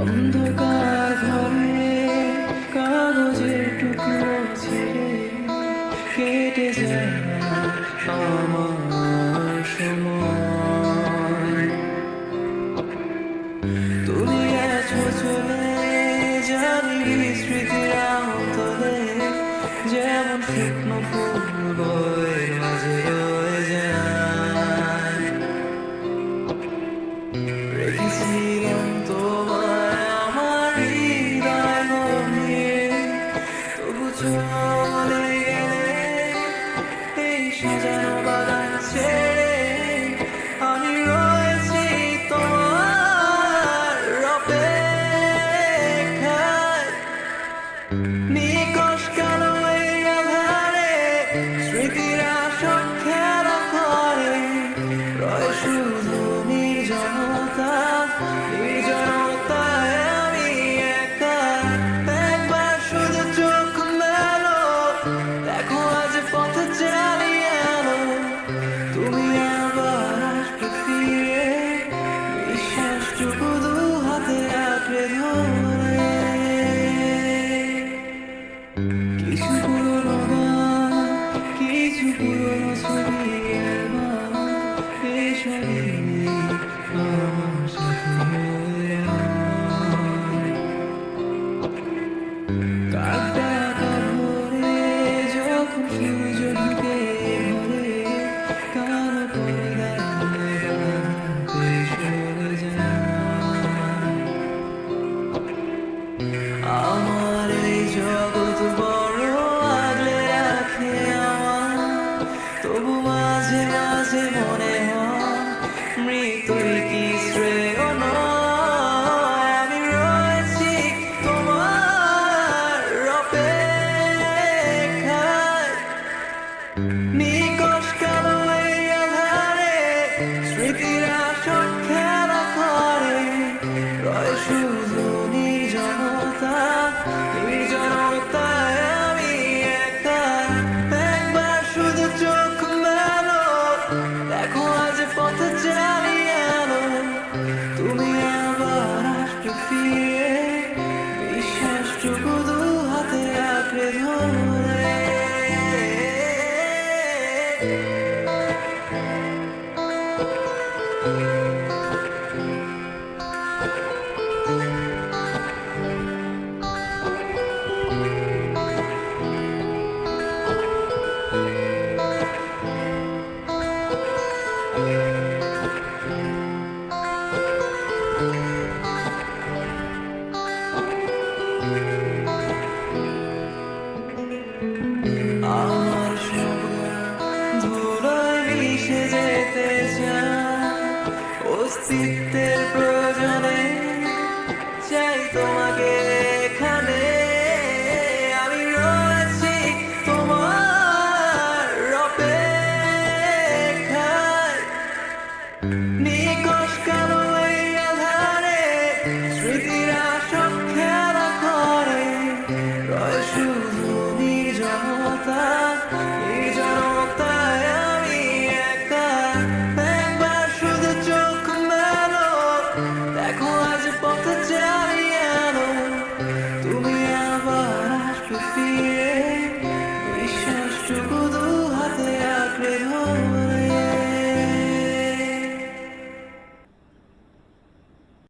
অন্ধকার ঘরে কাগজের টুকরো ছেড়ে কেটে যায় আমার সময়। তুমি জানি স্মৃতির আন্তলে যেমন শুকনো ফুল বয়ে মাঝে রয়ে যায়। রেখেছিলাম তোর একটু হাতে আঁকড়ে ধর। Yeah. অস্তিত্বের প্রয়োজনে